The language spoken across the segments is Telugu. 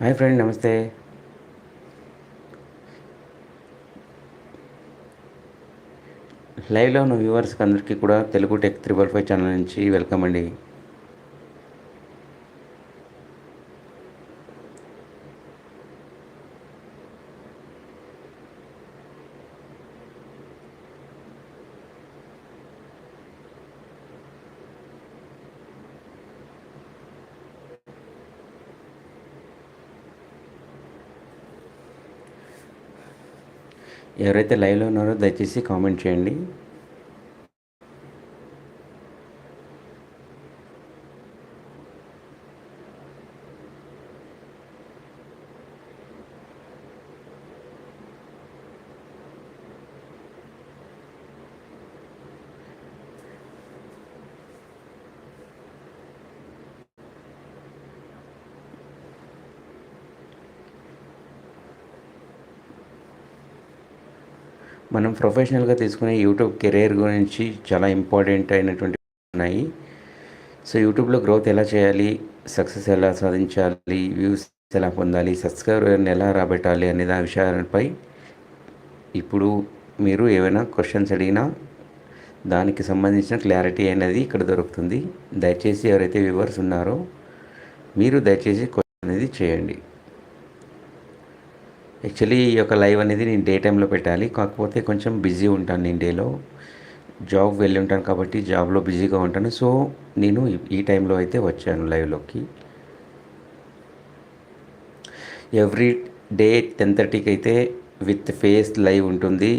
హాయ్ ఫ్రెండ్ నమస్తే. లైవ్లో ఉన్న వ్యూవర్స్కి అందరికీ కూడా Telugu tech triple five channel నుంచి వెల్కమ్ అండి. ఎవరైతే లైవ్లో ఉన్నారో దయచేసి కామెంట్ చేయండి. మనం ప్రొఫెషనల్గా తీసుకునే యూట్యూబ్ కెరీర్ గురించి చాలా ఇంపార్టెంట్ అయినటువంటి ఉన్నాయి. సో యూట్యూబ్లో గ్రోత్ ఎలా చేయాలి? సక్సెస్ ఎలా సాధించాలి? వ్యూస్ ఎలా పొందాలి? సబ్స్క్రైబర్ని ఎలా రాబెట్టాలి? అనే దాని విషయాలపై ఇప్పుడు మీరు ఏమైనా క్వశ్చన్స్ అడిగినా దానికి సంబంధించిన క్లారిటీ అనేది ఇక్కడ దొరుకుతుంది. దయచేసి ఎవరైతే వ్యూవర్స్ ఉన్నారో మీరు దయచేసి క్వశ్చన్ అనేది చేయండి. యాక్చువల్లీ ఈ యొక్క లైవ్ అనేది నేను డే టైంలో పెట్టాలి. కాకపోతే కొంచెం బిజీ ఉంటాను నేను డేలో జాబ్ వెళ్ళి ఉంటాను కాబట్టి జాబ్లో బిజీగా ఉంటాను. సో నేను ఈ టైంలో అయితే వచ్చాను లైవ్లోకి ఎవ్రీ డే టెన్ థర్టీకి అయితే విత్ ఫేస్ లైవ్ ఉంటుంది.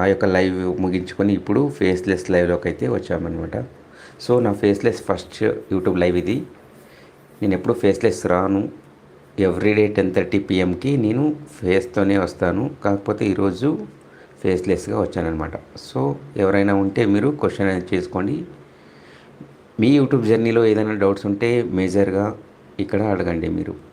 ఆ యొక్క లైవ్ ముగించుకొని ఇప్పుడు ఫేస్లెస్ లైవ్లోకి అయితే వచ్చామన్నమాట. సో నా ఫేస్లెస్ ఫస్ట్ యూట్యూబ్ లైవ్ ఇది. నేను ఎప్పుడు ఫేస్లెస్ రాను. ఎవ్రీడే టెన్ థర్టీ పిఎంకి నేను ఫేస్తోనే వస్తాను. కాకపోతే ఈరోజు ఫేస్లెస్గా వచ్చానమాట సో ఎవరైనా ఉంటే మీరు క్వశ్చన్ అనేది చేసుకోండి. మీ యూట్యూబ్ జర్నీలో ఏదైనా డౌట్స్ ఉంటే మేజర్గా ఇక్కడ అడగండి మీరు.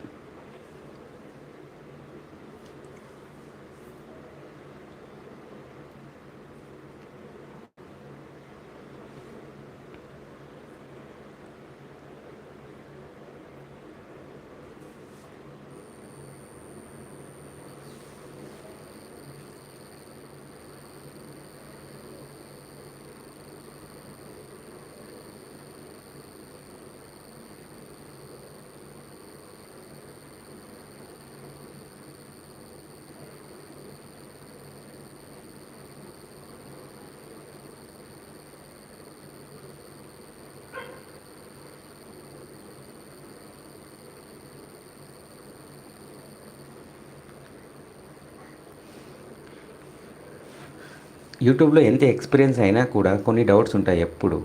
యూట్యూబ్లో ఎంత ఎక్స్పీరియన్స్ అయినా కూడా కొన్ని డౌట్స్ ఉంటాయి ఎప్పుడు.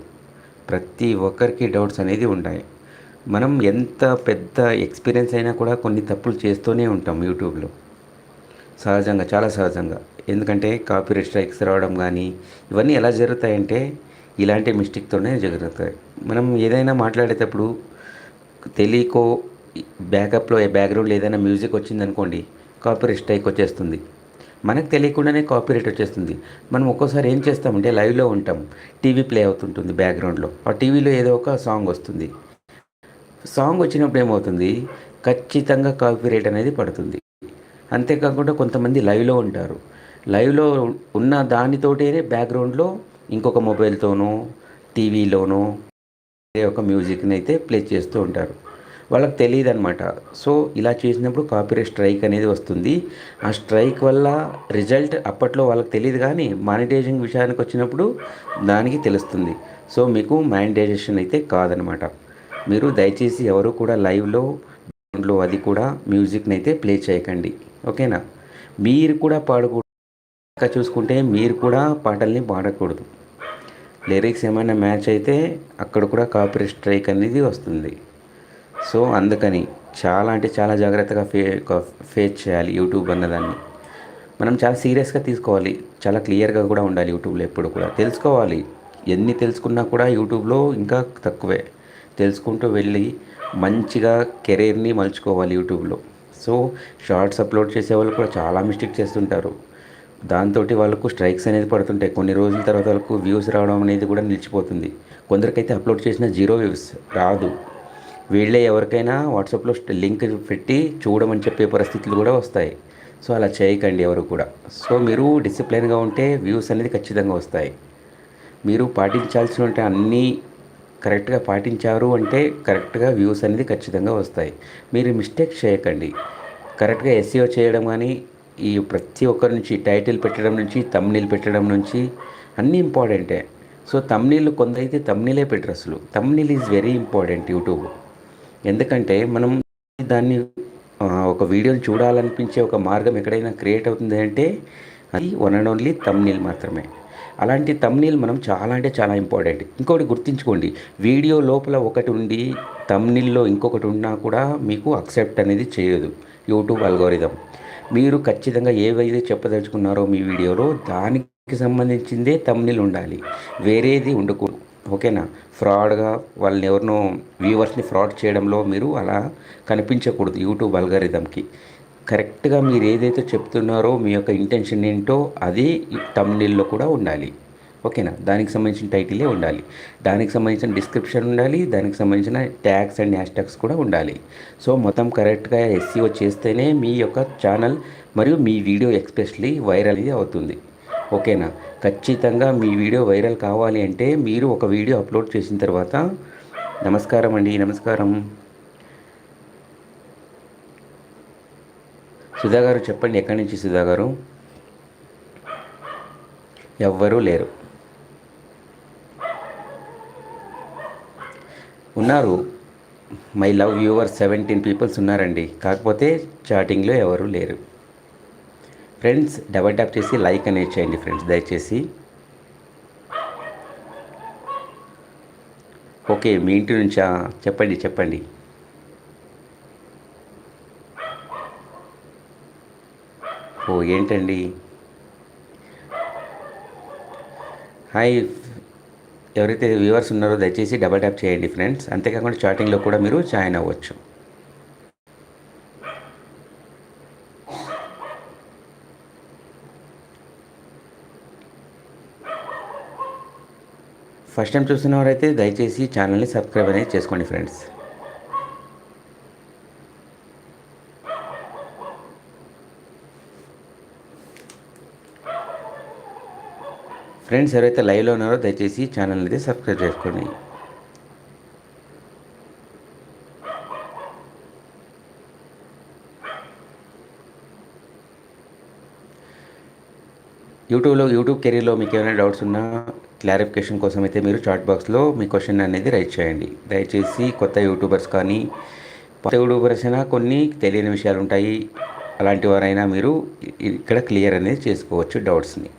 ప్రతి ఒక్కరికి డౌట్స్ అనేది ఉంటాయి. మనం ఎంత పెద్ద ఎక్స్పీరియన్స్ అయినా కూడా కొన్ని తప్పులు చేస్తూనే ఉంటాం యూట్యూబ్లో. సహజంగా చాలా సహజంగా. ఎందుకంటే కాపీరైట్ స్ట్రైక్స్ రావడం కానీ ఇవన్నీ ఎలా జరుగుతాయంటే ఇలాంటి మిస్టేక్తోనే జరుగుతాయి. మనం ఏదైనా మాట్లాడేటప్పుడు తెలియకో బ్యాకప్లో బ్యాక్గ్రౌండ్లో ఏదైనా మ్యూజిక్ వచ్చిందనుకోండి కాపీరైట్ స్ట్రైక్ వచ్చేస్తుంది. మనకు తెలియకుండానే కాపీరైట్ వచ్చేస్తుంది. మనం ఒక్కోసారి ఏం చేస్తామంటే లైవ్లో ఉంటాం. టీవీ ప్లే అవుతుంటుంది బ్యాక్గ్రౌండ్లో ఆ టీవీలో ఏదో ఒక సాంగ్ వస్తుంది. సాంగ్ వచ్చినప్పుడు ఏమవుతుంది? ఖచ్చితంగా కాపీరైట్ అనేది పడుతుంది. అంతేకాకుండా కొంతమంది లైవ్లో ఉంటారు. లైవ్లో ఉన్న దానితోటే బ్యాక్గ్రౌండ్లో ఇంకొక మొబైల్తోనో టీవీలోనో ఒక మ్యూజిక్ని అయితే ప్లే చేస్తూ ఉంటారు. వాళ్ళకి తెలియదు అనమాట సో ఇలా చేసినప్పుడు కాపీరైట్ స్ట్రైక్ అనేది వస్తుంది. ఆ స్ట్రైక్ వల్ల రిజల్ట్ అప్పట్లో వాళ్ళకి తెలియదు కానీ మానిటైజింగ్ విషయానికి వచ్చినప్పుడు దానికి తెలుస్తుంది. సో మీకు మానిటైజేషన్ అయితే కాదనమాట మీరు దయచేసి ఎవరు కూడా లైవ్లో లో అది కూడా మ్యూజిక్ని అయితే ప్లే చేయకండి. ఓకేనా? మీరు కూడా పాడకూడదు. చూసుకుంటే మీరు కూడా పాటల్ని పాడకూడదు. లిరిక్స్ ఏమైనా మ్యాచ్ అయితే అక్కడ కూడా కాపీ స్ట్రైక్ అనేది వస్తుంది. సో అందుకని చాలా అంటే చాలా జాగ్రత్తగా ఫే ఫేస్ చేయాలి యూట్యూబ్ అన్నదాన్ని మనం చాలా సీరియస్గా తీసుకోవాలి. చాలా క్లియర్గా కూడా ఉండాలి యూట్యూబ్లో ఎప్పుడు కూడా. తెలుసుకోవాలి. ఎన్ని తెలుసుకున్నా కూడా యూట్యూబ్లో ఇంకా తక్కువే. తెలుసుకుంటూ వెళ్ళి మంచిగా కెరీర్ని మలుచుకోవాలి యూట్యూబ్లో. సో షార్ట్స్ అప్లోడ్ చేసే వాళ్ళు కూడా చాలా మిస్టేక్ చేస్తుంటారు. దాంతో వాళ్ళకు స్ట్రైక్స్ అనేది పడుతుంటాయి. కొన్ని రోజుల తర్వాత వాళ్ళకు వ్యూస్ రావడం అనేది కూడా నిలిచిపోతుంది. కొందరికైతే అప్లోడ్ చేసిన జీరో వ్యూస్ రాదు. వీళ్ళే ఎవరికైనా వాట్సాప్లో లింక్ పెట్టి చూడమని చెప్పే పరిస్థితులు కూడా వస్తాయి. సో అలా చేయకండి ఎవరు కూడా. సో మీరు డిసిప్లిన్గా ఉంటే వ్యూస్ అనేది ఖచ్చితంగా వస్తాయి. మీరు పాటించాల్సిన అన్నీ కరెక్ట్గా పాటించారు అంటే కరెక్ట్గా వ్యూస్ అనేది ఖచ్చితంగా వస్తాయి. మీరు మిస్టేక్ చేయకండి. కరెక్ట్గా ఎస్సీఓ చేయడం కానీ ఈ ప్రతి ఒక్కరి నుంచి టైటిల్ పెట్టడం నుంచి తమ్నీళ్ళు పెట్టడం నుంచి అన్నీ ఇంపార్టెంటే. సో తమ్నీళ్ళు కొందరైతే తమ్నీలే పెట్టరు అసలు. Thumbnail is very important YouTube. ఎందుకంటే మనం దాన్ని ఒక వీడియోని చూడాలనిపించే ఒక మార్గం ఎక్కడైనా క్రియేట్ అవుతుంది అంటే అది వన్ అండ్ ఓన్లీ తమ్నీల్ మాత్రమే. అలాంటి తమ్నీల్ మనం చాలా అంటే చాలా ఇంపార్టెంట్ ఇంకొకటి గుర్తుంచుకోండి వీడియో లోపల ఒకటి ఉండి తమ్నీల్లో ఇంకొకటి ఉన్నా కూడా మీకు అక్సెప్ట్ అనేది చేయదు యూట్యూబ్ అల్గోరిథం మీరు ఖచ్చితంగా ఏవైతే చెప్పదలుచుకున్నారో మీ వీడియోలో దానికి సంబంధించిందే తమ్నీల్ ఉండాలి. వేరేది ఉండకూడదు. ఓకేనా? ఫ్రాడ్గా వాళ్ళని ఎవరినో వ్యూవర్స్ని ఫ్రాడ్ చేయడంలో మీరు అలా కనిపించకూడదు యూట్యూబ్ అల్గారిథంకి కరెక్ట్గా మీరు ఏదైతే చెప్తున్నారో మీ యొక్క ఇంటెన్షన్ ఏంటో అది తమ్నీల్లో కూడా ఉండాలి. ఓకేనా? దానికి సంబంధించిన టైటిలే ఉండాలి. దానికి సంబంధించిన డిస్క్రిప్షన్ ఉండాలి. దానికి సంబంధించిన ట్యాగ్స్ అండ్ హ్యాష్ కూడా ఉండాలి. సో మొత్తం కరెక్ట్గా ఎస్సీఓ చేస్తేనే మీ యొక్క ఛానల్ మరియు మీ వీడియో ఎక్స్పెషలీ వైరల్ అవుతుంది. ఓకేనా? ఖచ్చితంగా మీ వీడియో వైరల్ కావాలి అంటే మీరు ఒక వీడియో అప్లోడ్ చేసిన తర్వాత నమస్కారం అండి నమస్కారం. సుధా గారు చెప్పండి ఎక్కడి నుంచి సుధా గారు? ఎవ్వరూ లేరు. ఉన్నారు. My love viewer seventeen peoples ఉన్నారండి. కాకపోతే చాటింగ్లో ఎవరూ లేరు. ఫ్రెండ్స్ డబల్ ట్యాప్ చేసి లైక్ అనేది చేయండి ఫ్రెండ్స్ దయచేసి. ఓకే మీ ఇంటి నుంచా? చెప్పండి చెప్పండి. ఓ ఏంటండి? హాయ్ ఎవరైతే వ్యూవర్స్ ఉన్నారో దయచేసి డబల్ ట్యాప్ చేయండి ఫ్రెండ్స్. అంతేకాకుండా చాటింగ్లో కూడా మీరు జాయిన్ అవ్వచ్చు. ఫస్ట్ టైం చూస్తున్నవారైతే దయచేసి ఛానల్ని సబ్స్క్రైబ్ అనేది చేసుకోండి ఫ్రెండ్స్. ఫ్రెండ్స్ ఎవరైతే లైవ్లో ఉన్నారో దయచేసి ఛానల్ అయితే సబ్స్క్రైబ్ చేసుకోండి. యూట్యూబ్లో యూట్యూబ్ కెరీర్లో మీకు ఏమైనా డౌట్స్ ఉన్నా క్లారిఫికేషన్ కోసం అయితే మీరు చాట్ బాక్స్లో మీ క్వశ్చన్ అనేది రైట్ చేయండి. దయచేసి కొత్త యూట్యూబర్స్ కానీ కొత్త యూట్యూబర్స్ అయినా కొన్ని తెలియని విషయాలు ఉంటాయి. అలాంటి వారైనా మీరు ఇక్కడ క్లియర్ అనేది చేసుకోవచ్చు డౌట్స్ని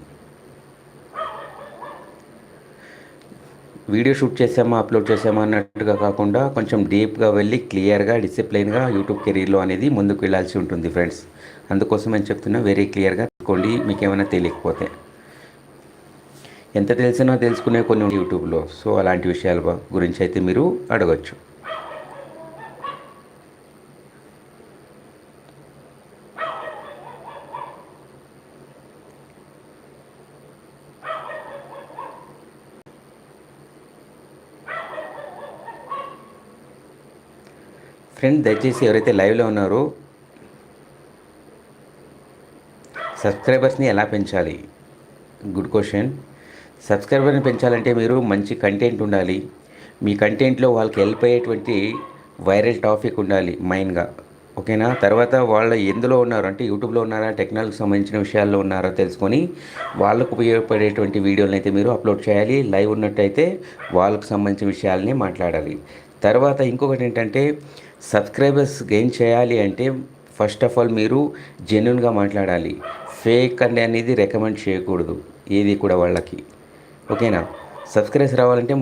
వీడియో షూట్ చేసామా అప్లోడ్ చేసామా అన్నట్టుగా కాకుండా కొంచెం డీప్గా వెళ్ళి క్లియర్గా డిసిప్లైన్గా యూట్యూబ్ కెరీర్లో అనేది ముందుకు వెళ్ళాల్సి ఉంటుంది ఫ్రెండ్స్ అందుకోసం నేను చెప్తున్నా వెరీ క్లియర్గా తీసుకోండి. మీకు ఏమైనా తెలియకపోతే. ఎంత తెలిసినా తెలుసుకునే కొన్ని యూట్యూబ్లో. సో అలాంటి విషయాల గురించి అయితే మీరు అడగచ్చు. ఫ్రెండ్ దయచేసి ఎవరైతే లైవ్లో ఉన్నారో సబ్స్క్రైబర్స్ని ఎలా పెంచాలి? Good question. సబ్స్క్రైబర్ని పెంచాలంటే మీరు మంచి కంటెంట్ ఉండాలి. మీ కంటెంట్లో వాళ్ళకి హెల్ప్ అయ్యేటువంటి వైరల్ టాపిక్ ఉండాలి మెయిన్గా ఓకేనా? తర్వాత వాళ్ళు ఎందులో ఉన్నారు? అంటే యూట్యూబ్లో ఉన్నారా? టెక్నాలజీకి సంబంధించిన విషయాల్లో ఉన్నారా? తెలుసుకొని వాళ్ళకు ఉపయోగపడేటువంటి వీడియోలను అయితే మీరు అప్లోడ్ చేయాలి. లైవ్ ఉన్నట్టయితే వాళ్ళకు సంబంధించిన విషయాలని మాట్లాడాలి. తర్వాత ఇంకొకటి ఏంటంటే సబ్స్క్రైబర్స్ గెయిన్ చేయాలి అంటే ఫస్ట్ ఆఫ్ ఆల్ మీరు జెన్యున్గా మాట్లాడాలి. ఫేక్ అని అనేది రికమెండ్ చేయకూడదు. ఏది కూడా వాళ్ళకి. ఓకేనా? సబ్స్క్రైబ్స్ రావాలంటే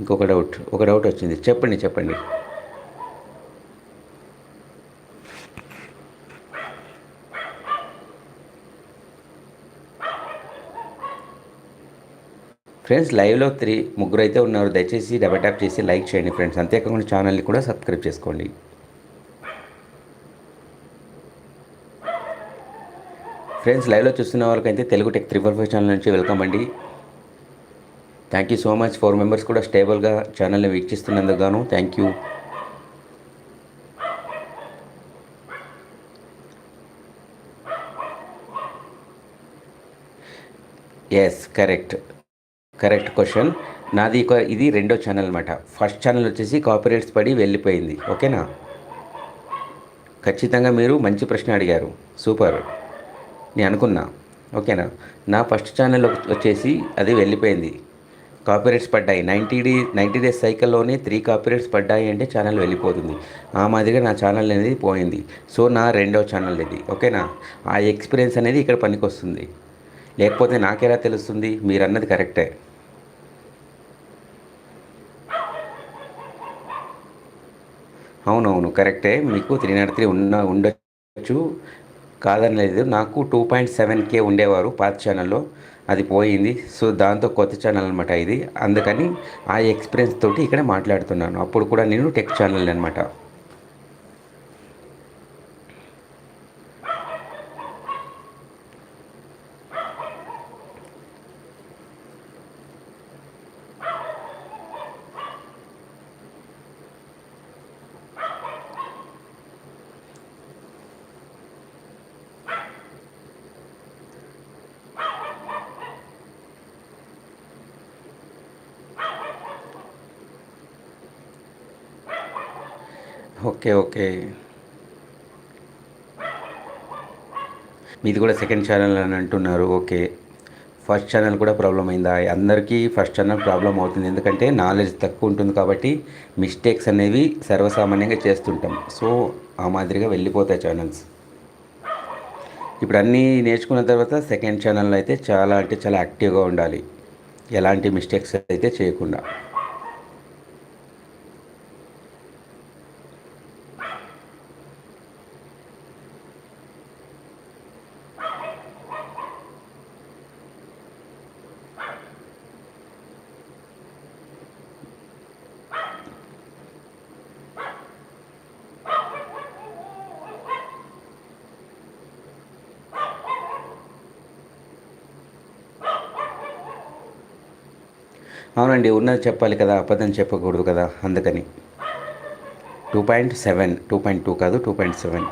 ఇంకొక డౌట్ ఒక డౌట్ వచ్చింది. చెప్పండి చెప్పండి. ఫ్రెండ్స్ లైవ్లో త్రీ ముగ్గురు అయితే ఉన్నారు. దయచేసి డబల్ ట్యాప్ చేసి లైక్ చేయండి ఫ్రెండ్స్. అంతేకాకుండా ఛానల్ని కూడా సబ్స్క్రైబ్ చేసుకోండి. ఫ్రెండ్స్ లైవ్లో చూస్తున్న వాళ్ళకైతే Telugu tech triple five channel నుంచి వెల్కమ్ అండి. Thank you so much four members కూడా స్టేబుల్గా ఛానల్ని వీక్షిస్తున్నందుకు గాను. Thank you yes correct correct question నాది ఇది రెండో ఛానల్ అనమాట ఫస్ట్ ఛానల్ వచ్చేసి కాపీరేట్స్ పడి వెళ్ళిపోయింది. ఓకేనా ఖచ్చితంగా మీరు మంచి ప్రశ్న అడిగారు. సూపర్ నేను అనుకున్నా. ఓకేనా నా? ఫస్ట్ ఛానల్ వచ్చేసి అది వెళ్ళిపోయింది. కాపీరైట్స్ పడ్డాయి. నైంటీ డే నైంటీ డేస్ సైకిల్లోనే త్రీ కాపీరైట్స్ పడ్డాయి అంటే ఛానల్ వెళ్ళిపోతుంది. ఆ మాదిరిగా నా ఛానల్ అనేది పోయింది. సో నా రెండో ఛానల్ ఇది. ఓకేనా? ఆ ఎక్స్పీరియన్స్ అనేది ఇక్కడ పనికొస్తుంది. లేకపోతే నాకెలా తెలుస్తుంది? మీరు అన్నది కరెక్టే. అవునవును కరెక్టే. మీకు త్రీ నాట్ త్రీ ఉన్న ఉండొచ్చు. కాదనలేదు. నాకు టూ పాయింట్ సెవెన్ కే ఉండేవారు పాత ఛానల్లో. అది పోయింది. సో దాంతో కొత్త ఛానల్ అనమాట ఇది. అందుకని ఆ ఎక్స్పీరియన్స్ తోటి ఇక్కడ మాట్లాడుతున్నాను. అప్పుడు కూడా నేను టెక్ ఛానల్ అనమాట ఓకే ఓకే. మీది కూడా సెకండ్ ఛానల్ అని అంటున్నారు ఓకే. ఫస్ట్ ఛానల్ కూడా ప్రాబ్లం అయిందా? అందరికీ ఫస్ట్ ఛానల్ ప్రాబ్లం అవుతుంది ఎందుకంటే నాలెడ్జ్ తక్కువ ఉంటుంది కాబట్టి మిస్టేక్స్ అనేవి సర్వసామాన్యంగా చేస్తుంటాం. సో ఆ మాదిరిగా వెళ్ళిపోతాయి ఛానల్స్ ఇప్పుడు అన్నీ నేర్చుకున్న తర్వాత సెకండ్ ఛానల్ అయితే చాలా అంటే చాలా యాక్టివ్గా ఉండాలి. ఎలాంటి మిస్టేక్స్ అయితే చేయకుండా. అవునండి ఉన్నది చెప్పాలి కదా అబద్ధం చెప్పకూడదు కదా అందుకని. Two point seven two point two కాదు టూ పాయింట్ సెవెన్.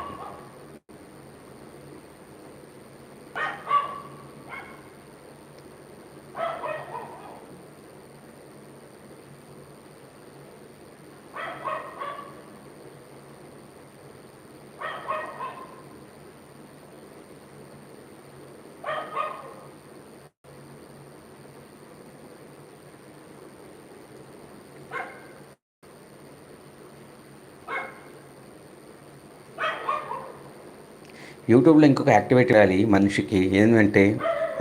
యూట్యూబ్లో ఇంకొక యాక్టివేట్ చేయాలి మనిషికి. ఏంటంటే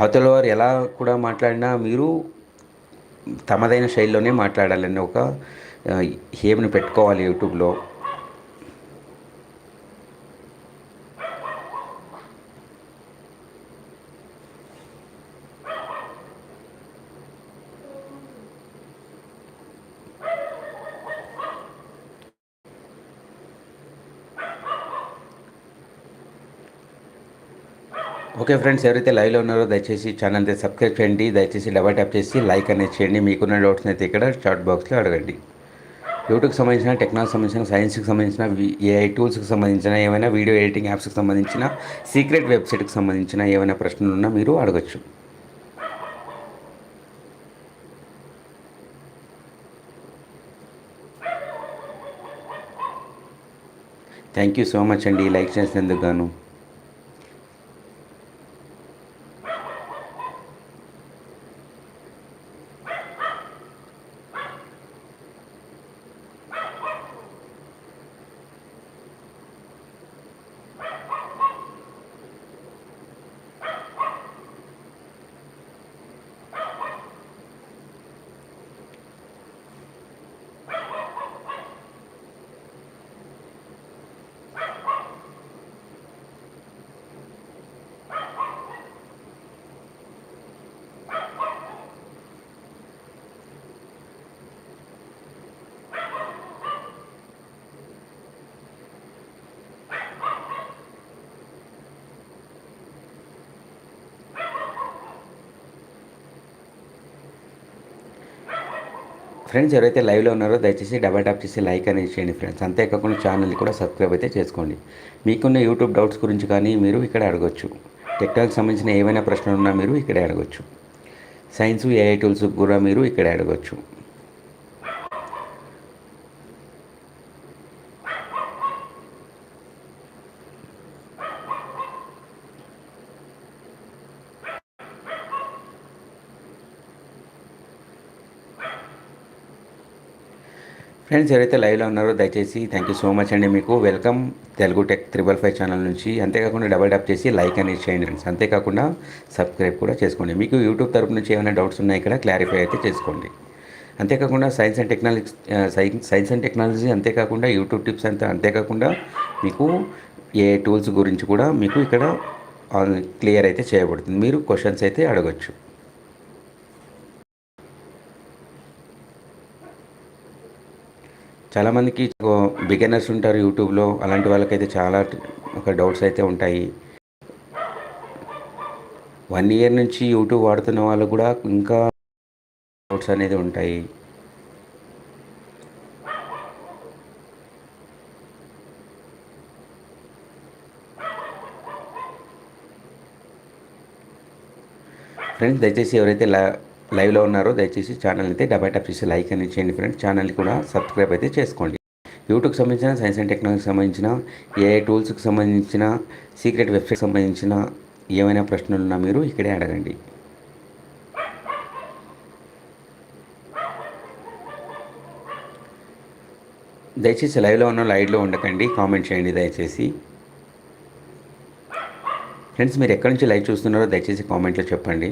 అవతల వారు ఎలా కూడా మాట్లాడినా మీరు తమదైన శైలిలోనే మాట్లాడాలని ఒక హేమ్ని పెట్టుకోవాలి యూట్యూబ్లో. ఓకే ఫ్రెండ్స్ ఎవరైతే లైవ్లో ఉన్నారో దయచేసి ఛానల్ని సబ్స్క్రైబ్ చేయండి దయచేసి డబల్ ట్యాప్ చేసి లైక్ అనేది చేయండి మీకున్న డౌట్స్ని అయితే ఇక్కడ చాట్ బాక్స్లో అడగండి. యూట్యూబ్కి సంబంధించిన టెక్నాలజీ సంబంధించిన సైన్స్కి సంబంధించిన ఏఐ టూల్స్కి సంబంధించిన ఏమైనా వీడియో ఎడిటింగ్ యాప్స్కి సంబంధించిన సీక్రెట్ వెబ్సైట్కి సంబంధించిన ఏమైనా ప్రశ్నలు ఉన్నా మీరు అడగచ్చు. థ్యాంక్ యూ సో మచ్ అండి లైక్ చేసినందుకు గాను. ఫ్రెండ్స్ ఎవరైతే లైవ్లో ఉన్నారో దయచేసి డబల్ టాప్ చేసి లైక్ అనేది చేయండి ఫ్రెండ్స్ అంతేకాకుండా ఛానల్ని కూడా సబ్స్క్రైబ్ అయితే చేసుకోండి. మీకున్న యూట్యూబ్ డౌట్స్ గురించి కానీ మీరు ఇక్కడ అడగచ్చు. టెక్నాలజీకి సంబంధించిన ఏమైనా ప్రశ్నలు ఉన్నా మీరు ఇక్కడే అడగచ్చు. సైన్స్ ఏఐ టూల్స్ కూడా మీరు ఇక్కడ అడగచ్చు. ఫ్రెండ్స్ ఎవరైతే లైవ్లో ఉన్నారో దయచేసి థ్యాంక్ యూ సో మచ్ అండి మీకు. Welcome Telugu tech triple five channel నుంచి. అంతేకాకుండా డబల్ ట్యాప్ చేసి లైక్ అనేది చేయండి ఫ్రెండ్స్ అంతేకాకుండా సబ్స్క్రైబ్ కూడా చేసుకోండి. మీకు యూట్యూబ్ తరపు నుంచి ఏమైనా డౌట్స్ ఉన్నాయి ఇక్కడ క్లారిఫై అయితే చేసుకోండి. అంతేకాకుండా science and technology science science and technology అంతేకాకుండా యూట్యూబ్ టిప్స్ అంతా అంతేకాకుండా మీకు ఏ టూల్స్ గురించి కూడా మీకు ఇక్కడ క్లియర్ అయితే చేయబడుతుంది. మీరు క్వశ్చన్స్ అయితే అడగచ్చు. చాలామందికి బిగినర్స్ ఉంటారు యూట్యూబ్లో అలాంటి వాళ్ళకైతే చాలా ఒక డౌట్స్ అయితే ఉంటాయి. వన్ ఇయర్ నుంచి యూట్యూబ్ వాడుతున్న వాళ్ళు కూడా ఇంకా డౌట్స్ అనేది ఉంటాయి. ఫ్రెండ్స్ దయచేసి ఎవరైతే లైవ్లో ఉన్నారో. దయచేసి ఛానల్ అయితే డబా టప్ చేసి లైక్ అని చేయండి ఫ్రెండ్స్. ఛానల్ కూడా సబ్స్క్రైబ్ అయితే చేసుకోండి. యూట్యూబ్కి సంబంధించిన సైన్స్ అండ్ టెక్నాలజీకి సంబంధించిన ఏఐ టూల్స్కి సంబంధించిన సీక్రెట్ వెబ్సైట్కి సంబంధించిన ఏమైనా ప్రశ్నలు ఉన్నా మీరు ఇక్కడే అడగండి. దయచేసి లైవ్లో ఉన్న లైవ్లో ఉండకండి. కామెంట్ చేయండి దయచేసి. ఫ్రెండ్స్ మీరు ఎక్కడి నుంచి లైవ్ చూస్తున్నారో దయచేసి కామెంట్లో చెప్పండి.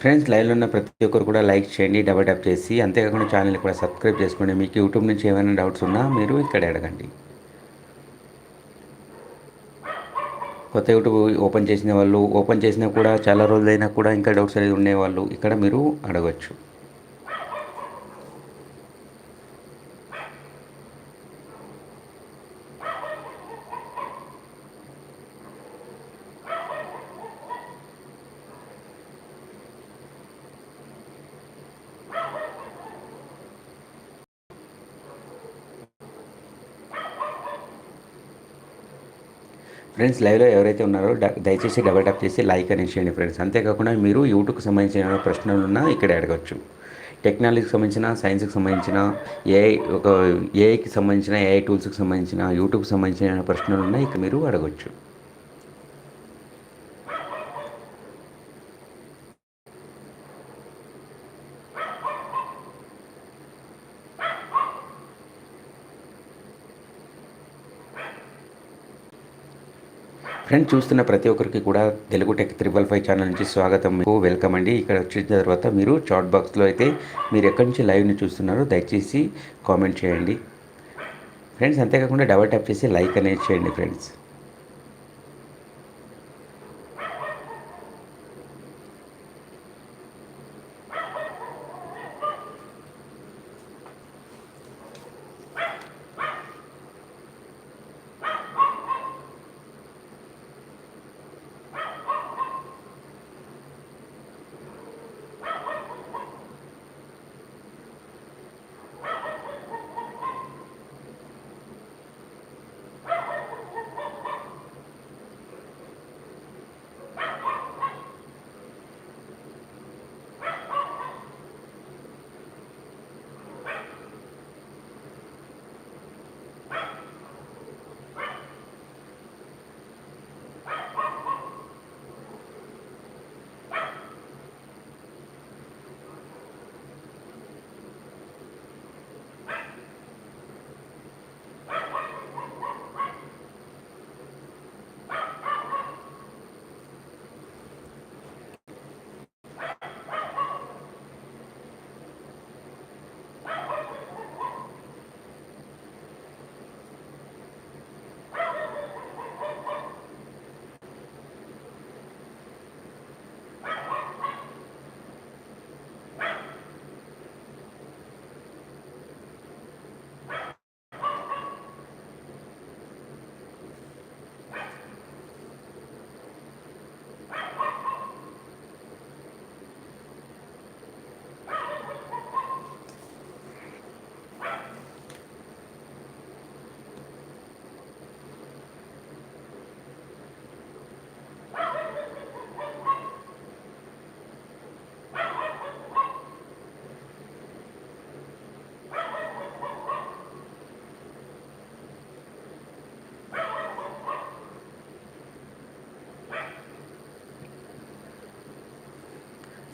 ఫ్రెండ్స్ లైవ్లో ఉన్న ప్రతి ఒక్కరు కూడా లైక్ చేయండి డబల్ ట్యాప్ చేసి. అంతేకాకుండా ఛానల్ని కూడా సబ్స్క్రైబ్ చేసుకోండి. మీకు యూట్యూబ్ నుంచి ఏమైనా డౌట్స్ ఉన్నా మీరు ఇక్కడ అడగండి. కొత్త యూట్యూబ్ ఓపెన్ చేసిన వాళ్ళు ఓపెన్ చేసినా కూడా చాలా రోజులైనా కూడా ఇంకా డౌట్స్ అనేది ఉండేవాళ్ళు. ఇక్కడ మీరు అడగచ్చు. ఫ్రెండ్స్ లైవ్లో ఎవరైతే ఉన్నారో దయచేసి డబల్ టాప్ చేసి లైక్ అని చేయండి ఫ్రెండ్స్. అంతేకాకుండా మీరు యూట్యూబ్కి సంబంధించిన ప్రశ్నలు ఉన్నా ఇక్కడ అడగచ్చు. టెక్నాలజీకి సంబంధించిన సైన్స్కి సంబంధించిన ఏఐ ఒక ఏఐకి సంబంధించిన ఏఐ టూల్స్కి సంబంధించిన యూట్యూబ్కి సంబంధించిన ప్రశ్నలు ఉన్నా ఇక్కడ మీరు అడగచ్చు. ఫ్రెండ్స్ చూస్తున్న ప్రతి ఒక్కరికి కూడా Telugu tech triple five channel నుంచి స్వాగతం. మీకు వెల్కమ్ అండి. ఇక్కడ వచ్చిన తర్వాత మీరు చాట్ బాక్స్లో అయితే మీరు ఎక్కడి నుంచి లైవ్ని చూస్తున్నారో దయచేసి కామెంట్ చేయండి. ఫ్రెండ్స్ అంతేకాకుండా డబల్ ట్యాప్ చేసి లైక్ అనేది చేయండి ఫ్రెండ్స్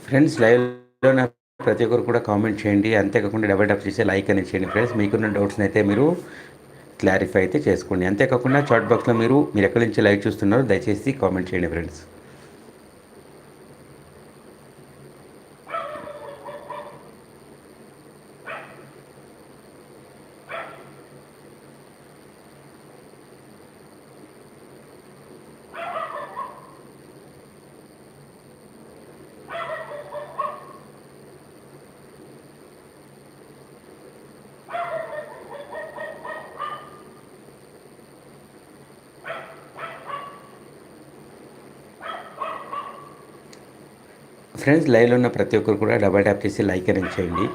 ఫ్రెండ్స్ లైవ్లో ప్రతి ఒక్కరు కూడా కామెంట్ చేయండి. అంతేకాకుండా డబల్ టప్ చేసి లైక్ అని చేయండి ఫ్రెండ్స్. మీకున్న డౌట్స్ని అయితే మీరు క్లారిఫై అయితే చేసుకోండి. అంతేకాకుండా చాట్ బాక్స్లో మీరు మీరు ఎక్కడి నుంచి లైవ్ చూస్తున్నారో దయచేసి కామెంట్ చేయండి ఫ్రెండ్స్. ఫ్రెండ్స్ లైవ్లో ఉన్న ప్రతి ఒక్కరు కూడా డబల్ ట్యాప్ చేసి లైక్ అనేది చేయండి.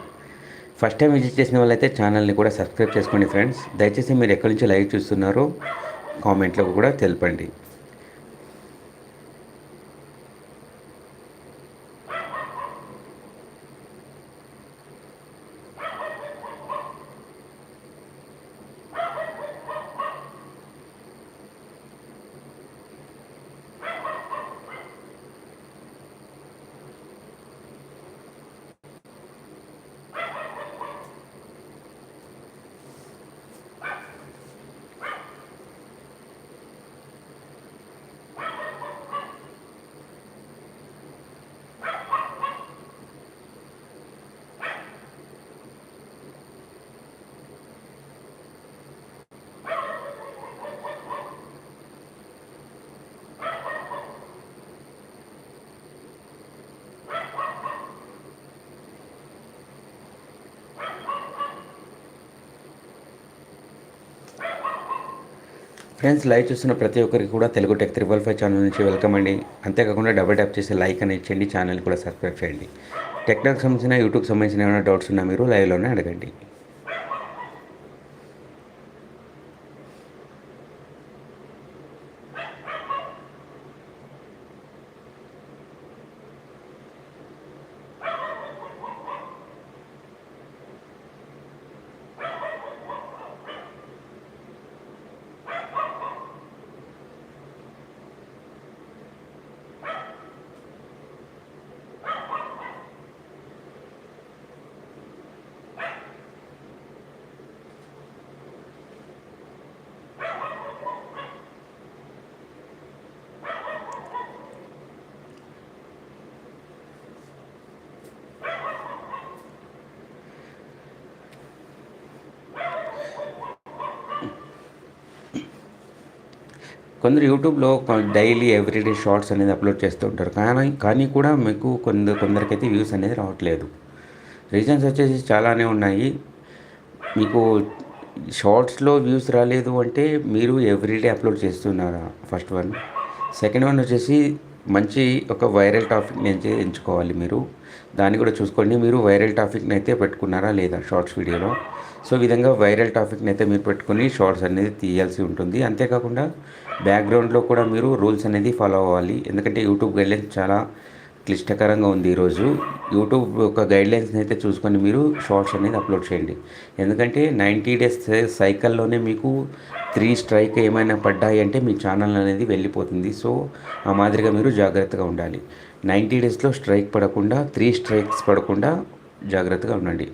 ఫస్ట్ టైం విజిట్ చేసిన వాళ్ళైతే ఛానల్ని కూడా సబ్స్క్రైబ్ చేసుకోండి ఫ్రెండ్స్ దయచేసి మీరు ఎక్కడి నుంచి లైవ్ చూస్తున్నారో కామెంట్లో కూడా తెలపండి. ఫ్రెండ్స్ లైవ్ చూస్తున్న ప్రతి ఒక్కరికి కూడా Telugu tech triple five channel నుంచి వెల్కమ్ అండి. అంతేకాకుండా డబల్ ట్యాప్ చేసి లైక్ అని ఇచ్చేయండి ఛానల్ కూడా సబ్స్క్రైబ్ చేయండి. టెక్నాలకు సంబంధించిన యూట్యూబ్కి సంబంధించిన ఏమైనా డౌట్స్ ఉన్నా మీరు లైవ్లోనే అడగండి. కొందరు యూట్యూబ్లో డైలీ ఎవ్రీడే షార్ట్స్ అనేది అప్లోడ్ చేస్తూ ఉంటారు. కానీ కానీ కూడా మీకు కొందరు కొందరికైతే వ్యూస్ అనేది రావట్లేదు. రీజన్స్ వచ్చేసి చాలానే ఉన్నాయి. మీకు షార్ట్స్లో వ్యూస్ రాలేదు అంటే మీరు ఎవ్రీడే అప్లోడ్ చేస్తున్నారా? First one. సెకండ్ వన్ వచ్చేసి మంచి ఒక వైరల్ టాపిక్ని అయితే ఎంచుకోవాలి మీరు. దాన్ని కూడా చూసుకోండి. మీరు వైరల్ టాపిక్ని అయితే పెట్టుకున్నారా లేదా షార్ట్స్ వీడియోలో? సో విధంగా వైరల్ టాపిక్ని అయితే మీరు పెట్టుకుని షార్ట్స్ అనేది తీయాల్సి ఉంటుంది. అంతేకాకుండా బ్యాక్గ్రౌండ్లో కూడా మీరు రూల్స్ అనేది ఫాలో అవ్వాలి. ఎందుకంటే యూట్యూబ్ గైడ్లైన్స్ చాలా క్లిష్టకరంగా ఉంది ఈరోజు యూట్యూబ్ ఒక గైడ్లైన్స్ని అయితే చూసుకొని మీరు షార్ట్స్ అనేది అప్లోడ్ చేయండి. ఎందుకంటే నైంటీ డేస్ సైకిల్లోనే మీకు త్రీ స్ట్రైక్ ఏమైనా పడ్డాయి అంటే మీ ఛానల్ అనేది వెళ్ళిపోతుంది. సో ఆ మాదిరిగా మీరు జాగ్రత్తగా ఉండాలి. నైంటీ డేస్లో స్ట్రైక్ పడకుండా త్రీ స్ట్రైక్స్ పడకుండా జాగ్రత్తగా ఉండండి.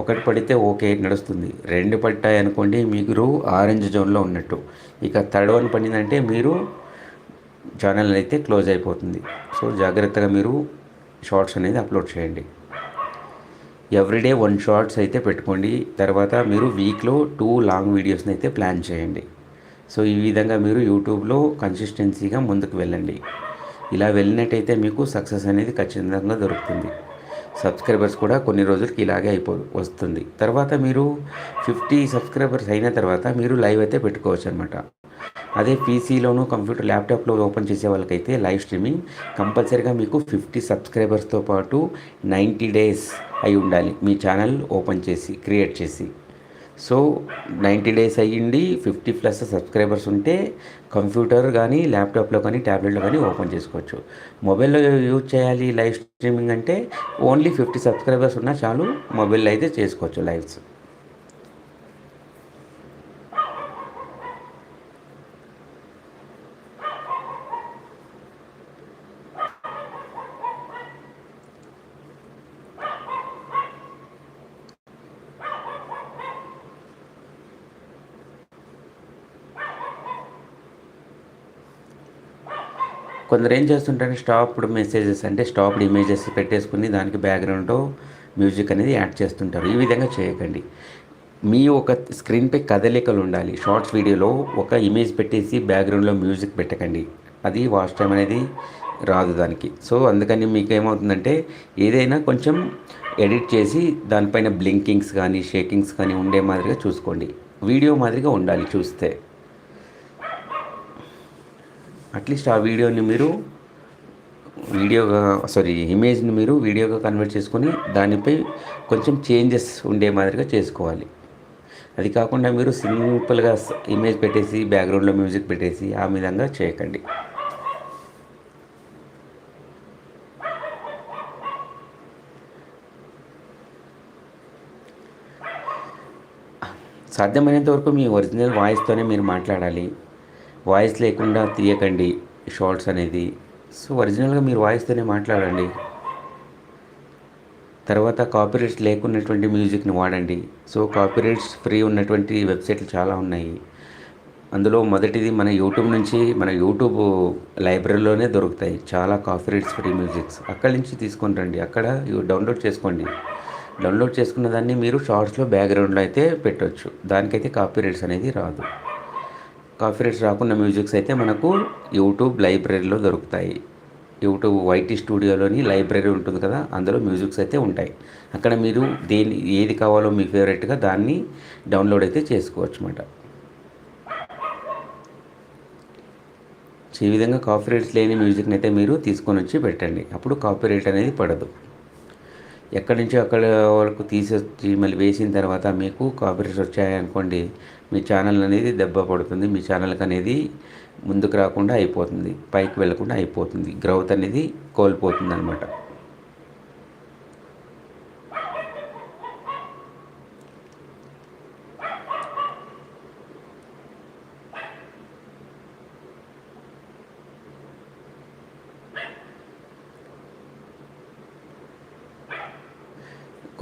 ఒకటి పడితే ఓకే నడుస్తుంది. రెండు పడ్డాయి అనుకోండి మీరు ఆరెంజ్ జోన్లో ఉన్నట్టు. ఇక థర్డ్ వన్ పడిందంటే మీరు ఛానల్ అయితే క్లోజ్ అయిపోతుంది. సో జాగ్రత్తగా మీరు షార్ట్స్ అనేది అప్లోడ్ చేయండి. ఎవ్రీడే వన్ షార్ట్స్ అయితే పెట్టుకోండి. తర్వాత మీరు వీక్లో టూ లాంగ్ వీడియోస్ని అయితే ప్లాన్ చేయండి. సో ఈ విధంగా మీరు యూట్యూబ్లో కన్సిస్టెన్సీగా ముందుకు వెళ్ళండి. ఇలా వెళ్ళినట్టయితే మీకు సక్సెస్ అనేది ఖచ్చితంగా దొరుకుతుంది. సబ్స్క్రైబర్స్ కూడా కొన్ని రోజులకి ఇలాగే అయిపో వస్తుంది. తర్వాత మీరు ఫిఫ్టీ సబ్స్క్రైబర్స్ అయిన తర్వాత మీరు లైవ్ అయితే పెట్టుకోవచ్చు అనమాట అదే పీసీలోను కంప్యూటర్ ల్యాప్టాప్లో ఓపెన్ చేసే వాళ్ళకైతే లైవ్ స్ట్రీమింగ్ కంపల్సరీగా మీకు ఫిఫ్టీ సబ్స్క్రైబర్స్తో పాటు నైంటీ డేస్ అయి ఉండాలి మీ ఛానల్ ఓపెన్ చేసి క్రియేట్ చేసి. సో నైంటీ డేస్ అయ్యింది ఫిఫ్టీ ప్లస్ సబ్స్క్రైబర్స్ ఉంటే కంప్యూటర్ కానీ ల్యాప్టాప్లో కానీ ట్యాబ్లెట్లో కానీ ఓపెన్ చేసుకోవచ్చు. మొబైల్లో యూజ్ చేయాలి లైవ్ స్ట్రీమింగ్ అంటే ఓన్లీ ఫిఫ్టీ సబ్స్క్రైబర్స్ ఉన్నా చాలు మొబైల్లో అయితే చేసుకోవచ్చు లైవ్స్. కొందరు ఏం చేస్తుంటారంటే స్టాప్డ్ మెసేజెస్ అంటే స్టాప్డ్ ఇమేజెస్ పెట్టేసుకుని దానికి బ్యాక్గ్రౌండ్లో మ్యూజిక్ అనేది యాడ్ చేస్తుంటారు. ఈ విధంగా చేయకండి. మీ ఒక స్క్రీన్పై కదలికలు ఉండాలి. షార్ట్స్ వీడియోలో ఒక ఇమేజ్ పెట్టేసి బ్యాక్గ్రౌండ్లో మ్యూజిక్ పెట్టకండి. అది వాచ్ టైం అనేది రాదు దానికి. సో అందుకని మీకు ఏమవుతుందంటే ఏదైనా కొంచెం ఎడిట్ చేసి దానిపైన బ్లింకింగ్స్ కానీ షేకింగ్స్ కానీ ఉండే మాదిరిగా చూసుకోండి. వీడియో మాదిరిగా ఉండాలి చూస్తే. అట్లీస్ట్ ఆ వీడియోని మీరు వీడియోగా సారీ ఇమేజ్ని మీరు వీడియోగా కన్వర్ట్ చేసుకొని దానిపై కొంచెం చేంజెస్ ఉండే మాదిరిగా చేసుకోవాలి. అది కాకుండా మీరు సింపుల్గా ఇమేజ్ పెట్టేసి బ్యాక్గ్రౌండ్లో మ్యూజిక్ పెట్టేసి ఆ విధంగా చేయకండి. సాధ్యమైనంత వరకు మీ ఒరిజినల్ వాయిస్తోనే మీరు మాట్లాడాలి. వాయిస్ లేకుండా తీయకండి షార్ట్స్ అనేది. సో ఒరిజినల్గా మీరు వాయిస్తోనే మాట్లాడండి. తర్వాత కాపీరైట్స్ లేకున్నటువంటి మ్యూజిక్ని వాడండి. సో కాపీరైట్స్ ఫ్రీ ఉన్నటువంటి వెబ్సైట్లు చాలా ఉన్నాయి. అందులో మొదటిది మన యూట్యూబ్ నుంచి మన యూట్యూబ్ లైబ్రరీలోనే దొరుకుతాయి. చాలా కాపీరైట్స్ ఫ్రీ మ్యూజిక్స్. అక్కడి నుంచి తీసుకొని రండి. అక్కడ డౌన్లోడ్ చేసుకోండి. డౌన్లోడ్ చేసుకున్న దాన్ని మీరు షార్ట్స్లో బ్యాక్గ్రౌండ్లో అయితే పెట్టవచ్చు దానికైతే కాపీరైట్స్ అనేది రాదు. కాపీరైట్స్ రాకుండా మ్యూజిక్స్ అయితే మనకు యూట్యూబ్ లైబ్రరీలో దొరుకుతాయి. యూట్యూబ్ వైటీ స్టూడియోలోని లైబ్రరీ ఉంటుంది కదా అందులో మ్యూజిక్స్ అయితే ఉంటాయి. అక్కడ మీరు దేని ఏది కావాలో మీ ఫేవరెట్గా దాన్ని డౌన్లోడ్ అయితే చేసుకోవచ్చు అన్నమాట ఈ విధంగా కాపీరైట్స్ లేని మ్యూజిక్ని అయితే మీరు తీసుకొని వచ్చి పెట్టండి. అప్పుడు కాపీరైట్ అనేది పడదు. ఎక్కడి నుంచో అక్కడ వరకు తీసొచ్చి మళ్ళీ వేసిన తర్వాత మీకు కాపీరైట్స్ వచ్చాయనుకోండి మీ ఛానల్ అనేది దెబ్బ పడుతుంది. మీ ఛానల్కి అనేది ముందుకు రాకుండా అయిపోతుంది. పైకి వెళ్ళకుండా అయిపోతుంది. గ్రౌత్ అనేది కోల్పోతుంది అనమాట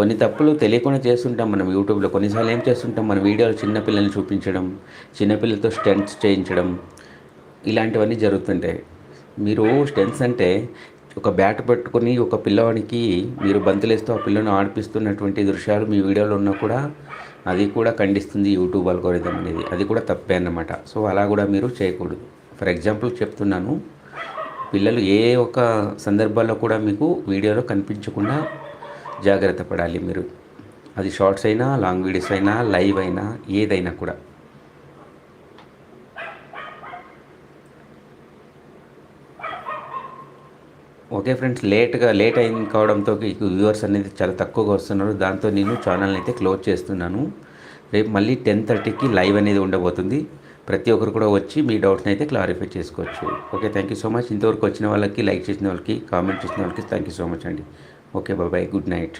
కొన్ని తప్పులు తెలియకుండా చేస్తుంటాం మనం యూట్యూబ్లో. కొన్నిసార్లు ఏం చేస్తుంటాం? మన వీడియోలు చిన్నపిల్లల్ని చూపించడం చిన్నపిల్లలతో స్టెంట్స్ చేయించడం ఇలాంటివన్నీ జరుగుతుంటాయి. మీరు స్టెంట్స్ అంటే ఒక బ్యాట్ పట్టుకొని ఒక పిల్లవాడికి మీరు బంతులేస్తూ ఆ పిల్లని ఆడిపిస్తున్నటువంటి దృశ్యాలు మీ వీడియోలో ఉన్నా కూడా అది కూడా ఖండిస్తుంది యూట్యూబ్ అల్గోరిథం అనేది. అది కూడా తప్పే అన్నమాట. సో అలా కూడా మీరు చేయకూడదు. ఫర్ ఎగ్జాంపుల్ చెప్తున్నాను. పిల్లలు ఏ ఒక సందర్భాల్లో కూడా మీకు వీడియోలో కనిపించకుండా జాగ్రత్త పడాలి మీరు. అది షార్ట్స్ అయినా లాంగ్ వీడియోస్ అయినా లైవ్ అయినా ఏదైనా కూడా. ఓకే ఫ్రెండ్స్ లేట్గా లేట్ అయింది కావడంతో వ్యూవర్స్ అనేది చాలా తక్కువగా వస్తున్నారు. దాంతో నేను ఛానల్ని అయితే క్లోజ్ చేస్తున్నాను. రేపు మళ్ళీ టెన్ థర్టీకి లైవ్ అనేది ఉండబోతుంది. ప్రతి ఒక్కరు కూడా వచ్చి మీ డౌట్స్ని అయితే క్లారిఫై చేసుకోవచ్చు. Okay thank you so much. ఇంతవరకు వచ్చిన వాళ్ళకి లైక్ చేసిన వాళ్ళకి కామెంట్ చేసిన వాళ్ళకి థ్యాంక్ యూ సో మచ్ అండి. ఓకే బాబాయ్ గుడ్ నైట్